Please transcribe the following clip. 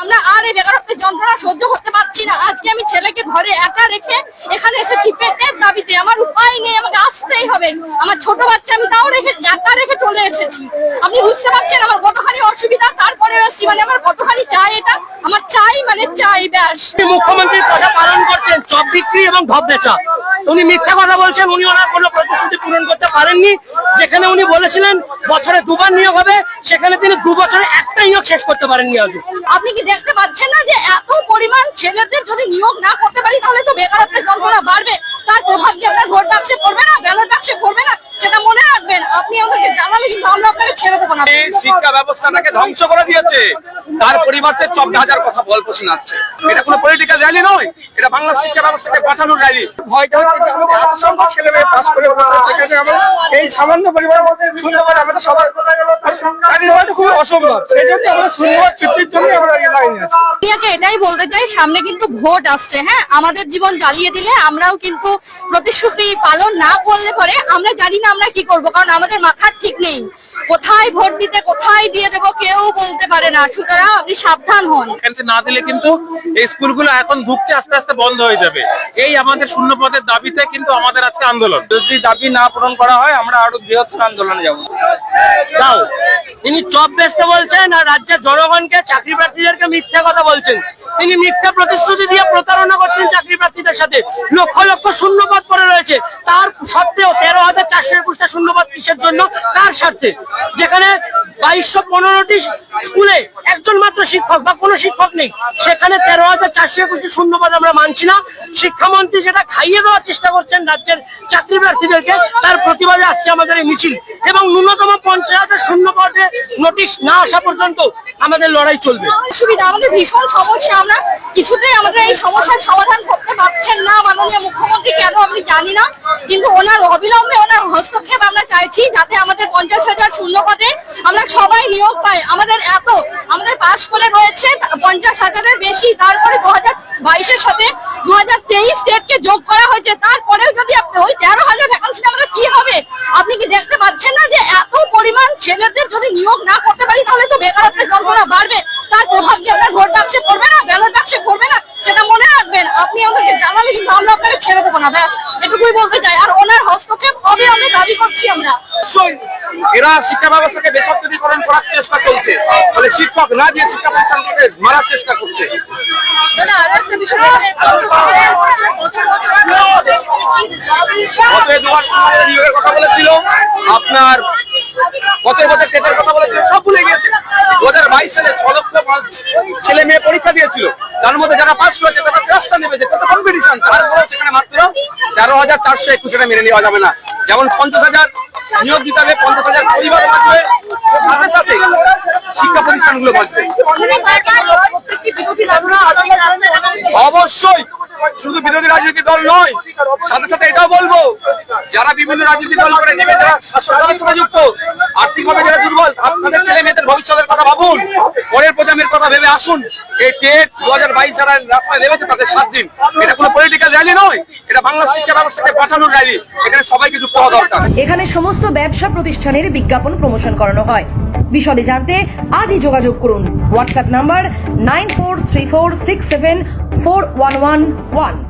আমরা আর এই বেকারত্বের যন্ত্রণা সহ্য পারছি না আজকে আমি ছেলেকে ঘরে একা রেখে এখানে এসেছি। পেটের দাবিতে আমার উপায় নেই আমাকে আসতেই হবে। আমার ছোট বাচ্চা আমি তাও রেখে একা রেখে চলে এসেছি। আপনি বুঝতে পারছেন আমার কতখানি অসুবিধা? তারপরে এসেছি মানে আমার কতখানি চাই এটা? আমার চাই মানে চাই ব্যাস। মুখ্যমন্ত্রীর পদে পালন করছেন চপ বিক্রি এবং ঢপ বেচা উনি মিথ্যা কথা বলছেন উনি ওনার কোনো প্রতিশ্রুতি পূরণ করতে পারেননি। যেখানে উনি বলেছিলেন বছরে দুবার নিয়োগ হবে সেখানে তিনি দু বছরে একটা নিয়োগ শেষ করতে পারেননি আজও। আপনি কি দেখতে পাচ্ছেন না এত পরিমাণ ছেলেদের যদি নিয়োগ না করতে পারি, তাহলে তো বেকারত্বের যন্ত্রণা বাড়বে। তার প্রভাব কি আপনার ভোট বাক্সে পড়বে না, ব্যালট বাক্সে পড়বে না? সেটা মনে রাখবেন। আপনি আমাকে জানালে কিন্তু আমরা আপনাকে ছেড়ে দেবো না। শিক্ষা ব্যবস্থাটাকে ধ্বংস করে দিয়েছে। তার পরিবর্তে চব্বিশ হাজার কথা গল্প শোনাচ্ছে। এটা কোনো পলিটিক্যাল র্যালি নয় এটা বাংলা শিক্ষা ব্যবস্থাকে বাঁচানোর র্যালি ভয়টা হচ্ছে আমাদের ছেলে মেয়ে পাস করে আমরা এই সামান্য শূন্যবাদ আমাদের সবার খুবই অসম্ভব সেই জন্য আমরা শূন্যবাদ বৃদ্ধির জন্য আমরা লাইনে আছি। এটাই বলতে চাই সামনে কিন্তু ভোট আসছে হ্যাঁ? আমাদের জীবন জ্বালিয়ে দিলে আমরাও কিন্তু প্রতিশ্রুতি পালন না করলে পরে আমরা জানি না আমরা কি করব কারণ আমাদের মাথার ঠিক নেই। কোথায় ভোট দিতে কোথায় দিয়ে দেবো কেউ বলতে পারে না। সুতরাং আপনি সাবধান হন। ভ্যাকেন্সি না দিলে কিন্তু এই স্কুলগুলো এখন ঢুকছে আস্তে আস্তে বন্ধ হয়ে যাবে। এই আমাদের শূন্য পদের দাবিতে কিন্তু আমাদের আজকে আন্দোলন। যদি দাবি না পূরণ করা হয় আমরা আরও বৃহত্তর আন্দোলনে যাব। দাও তিনি চপ বেচতে বলছেন আর রাজ্যের জনগণকে চাকরি প্রার্থীদেরকে মিথ্যা কথা বলছেন। তিনি মিথ্যা প্রতিশ্রুতি দিয়ে প্রতারণা করছেন চাকরি প্রার্থীদের সাথে। লক্ষ লক্ষ শূন্যপদ পড়ে রয়েছে। তার সত্ত্বেও তেরো হাজার চারশো একুশটা শূন্যপদ কিসের জন্য? তার স্বার্থে? যেখানে বাইশশো পনেরোটি স্কুলে একজন মাত্র শিক্ষক বা কোনো শিক্ষক নেই। সেখানে তেরো হাজার চারশো একুশটি শূন্যপদ আমরা মানছি না। শিক্ষামন্ত্রী যেটা খাইয়ে দেওয়ার চেষ্টা করছেন রাজ্যের চাকরি প্রার্থীদেরকে। তার প্রতিবাদে আজকে আমাদের এই মিছিল। এবং ন্যূনতম পঞ্চায়েতের শূন্য পদে নোটিশ না আসা পর্যন্ত আমাদের লড়াই চলবে। অসুবিধা আমাদের ভীষণ সমস্যা। আমরা কিছুতেই আমাদের এই সমস্যার সমাধান করতে পারছেন না মাননীয় মুখ্যমন্ত্রী, কেন আমি জানি না। কিন্তু ওনার অবিলম্বে ওনার হস্তক্ষেপ আমরা চাইছি যাতে আমাদের পঞ্চাশ হাজার আমরা সবাই নিয়োগ পাই। আমাদের এত, আমাদের পাশ করে রয়েছে পঞ্চাশ হাজারের বেশি। তারপরে দু হাজার বাইশের সাথে দু হাজার তেইশ স্টেটকে যোগ করা হয়েছে। তারপরেও যদি আপনি ওই তেরো হাজার ভ্যাকান্সি আমাদের কি হবে? আপনি কি দেখতে পাচ্ছেন না যে এত পরিমাণ ছেলেদের যদি নিয়োগ না করতে পারি, তাহলে তো বেকারত্বের যন্ত্রণা বাড়বে। তার প্রভাব কি আপনার ভোট বাক্সে পড়বে না? ব্যালট বাক্সে পড়বে না? সেটা মনে রাখবেন। আপনি আমাকে জানালে কিন্তু আমরা আপনাকে ছেড়ে দেবো না। ব্যাস, এটুকুই বলতে চাই। আর ওনার হস্তক্ষেপ কবে আমরা দাবি করছি আমরা। এরা শিক্ষা ব্যবস্থাকে বেসরকারীকরণ করার চেষ্টা চলছে ফলে শিক্ষক না দিয়ে শিক্ষা প্রতিষ্ঠানকে মারার চেষ্টা করছে। নিয়োগের কথা বলেছিল আপনার বছর বছর টেটের কথা বলেছিল সব ভুলে গিয়েছে দু হাজার বাইশ সালে ছ লক্ষ ছেলে মেয়ে পরীক্ষা দিয়েছিল। তার মধ্যে যারা পাস করেছে, তারা রাস্তা নেবে যে কত কম্পিটিশন তারপরে সেখানে মাত্র তেরো হাজার চারশো একুশ মেনে নেওয়া যাবে না যেমন পঞ্চাশ হাজার নিয়োগ দিতে হবে, পঞ্চাশ হাজার পরিবার বাঁচবে, সাথে সাথে শিক্ষা প্রতিষ্ঠানগুলো বাঁচবে। অবশ্যই, শুধু বিরোধী রাজনৈতিক দল নয়, সাথে সাথে এটাও বলব, যারা বিভিন্ন রাজনৈতিক দল করে নেবে, যারা শাসক দলের সাথে যুক্ত, আর্থিকভাবে যারা দুর্বল, আপনাদের ছেলে মেয়েদের ভবিষ্যতের কথা ভাবুন, পরের প্রজন্মের কথা ভেবে আসুন এখানে এখানে সমস্ত ব্যবসা প্রতিষ্ঠানের বিজ্ঞাপন প্রমোশন করানো হয়। বিশদে জানতে আজই যোগাযোগ করুন। WhatsApp number nine four three four six seven four one one one.